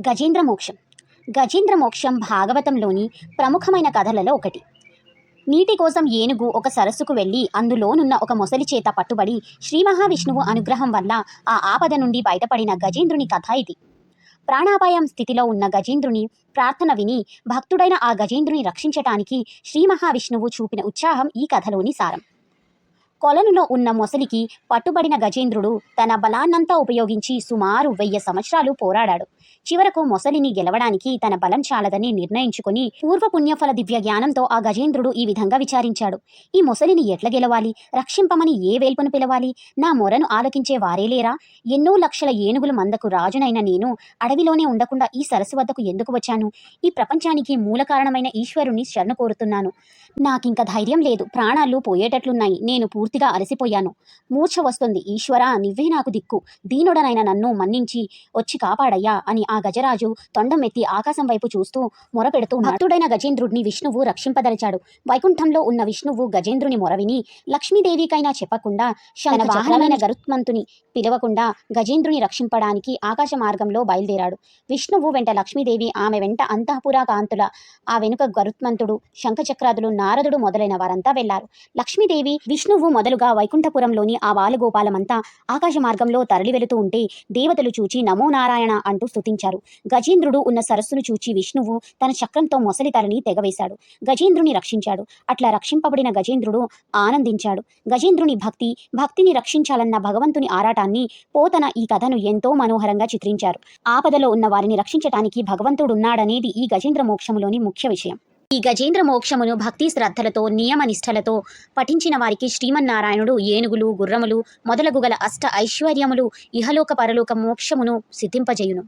గజేంద్ర మోక్షం. గజేంద్ర మోక్షం భాగవతంలోని ప్రముఖమైన కథలలో ఒకటి. నీటి కోసం ఏనుగు ఒక సరస్సుకు వెళ్ళి అందులోనున్న ఒక మొసలి చేత పట్టుబడి శ్రీ మహావిష్ణువు అనుగ్రహం వల్ల ఆ ఆపద నుండి బయటపడిన గజేంద్రుని కథ ఇది. ప్రాణాపాయం స్థితిలో ఉన్న గజేంద్రుని ప్రార్థన విని భక్తుడైన ఆ గజేంద్రుని రక్షించటానికి శ్రీ మహావిష్ణువు చూపిన ఉత్సాహం ఈ కథలోని సారం. కొలనులో ఉన్న మొసలికి పట్టుబడిన గజేంద్రుడు తన బలాన్నంతా ఉపయోగించి సుమారు వెయ్యి సంవత్సరాలు పోరాడాడు. చివరకు మొసలిని గెలవడానికి తన బలం చాలదని నిర్ణయించుకుని పూర్వపుణ్యఫల దివ్య జ్ఞానంతో ఆ గజేంద్రుడు ఈ విధంగా విచారించాడు. ఈ మొసలిని ఎట్ల గెలవాలి? రక్షింపమని ఏ వేల్పును పిలవాలి? నా మొరను ఆలకించే వారే లేరా? ఎన్నో లక్షల ఏనుగులు మందకు రాజునైన నేను అడవిలోనే ఉండకుండా ఈ సరస్సు వద్దకు ఎందుకు వచ్చాను? ఈ ప్రపంచానికి మూల కారణమైన ఈశ్వరుని శరణు కోరుతున్నాను. నాకింక ధైర్యం లేదు. ప్రాణాలు పోయేటట్లున్నాయి. నేను పూర్తి పూర్తిగా అలసిపోయాను. మూర్ఛ వస్తుంది. ఈశ్వరా నివ్వే నాకు దిక్కు. దీనుడనైన నన్ను మన్నించి వచ్చి కాపాడయ్యా అని ఆ గజరాజు తొండమెత్తి ఆకాశం వైపు చూస్తూ మొరపెడుతూ భక్తుడైన గజేంద్రుడిని విష్ణువు రక్షింపదలిచాడు. వైకుంఠంలో ఉన్న విష్ణువు గజేంద్రుని మొర విని లక్ష్మీదేవికైనా చెప్పకుండా శన వాహనమైన గరుత్మంతుని పిలవకుండా గజేంద్రుని రక్షింపడానికి ఆకాశ మార్గంలో బయలుదేరాడు. విష్ణువు వెంట లక్ష్మీదేవి ఆమె వెంట అంతఃపురా కాంతుల ఆ వెనుక గరుత్మంతుడు శంఖచక్రాదులు నారదుడు మొదలైన వారంతా వెళ్ళారు. లక్ష్మీదేవి విష్ణువు మొదలుగా వైకుంఠపురంలోని ఆ బాలగోపాలమంతా ఆకాశ మార్గంలో తరలి వెళుతూ ఉంటే దేవతలు చూచి నమో నారాయణ అంటూ స్తుతించారు. గజేంద్రుడు ఉన్న సరస్సును చూచి విష్ణువు తన చక్రంతో మొసలి తలని తెగవేశాడు. గజేంద్రుని రక్షించాడు. అట్లా రక్షింపబడిన గజేంద్రుడు ఆనందించాడు. గజేంద్రుని భక్తి భక్తిని రక్షించాలన్న భగవంతుని ఆరాటాన్ని పోతన ఈ కథను ఎంతో మనోహరంగా చిత్రించారు. ఆపదలో ఉన్న వారిని రక్షించటానికి భగవంతుడున్నాడనేది ఈ గజేంద్ర మోక్షములోని ముఖ్య విషయం. ఈ గజేంద్ర మోక్షమును భక్తి శ్రద్ధలతో నియమ నిష్ఠలతో పఠించిన వారికి శ్రీమన్నారాయణుడు ఏనుగులు గుర్రములు మొదలగు గల అష్ట ఐశ్వర్యములు ఇహలోక పరలోక మోక్షమును సిద్ధింపజేయును.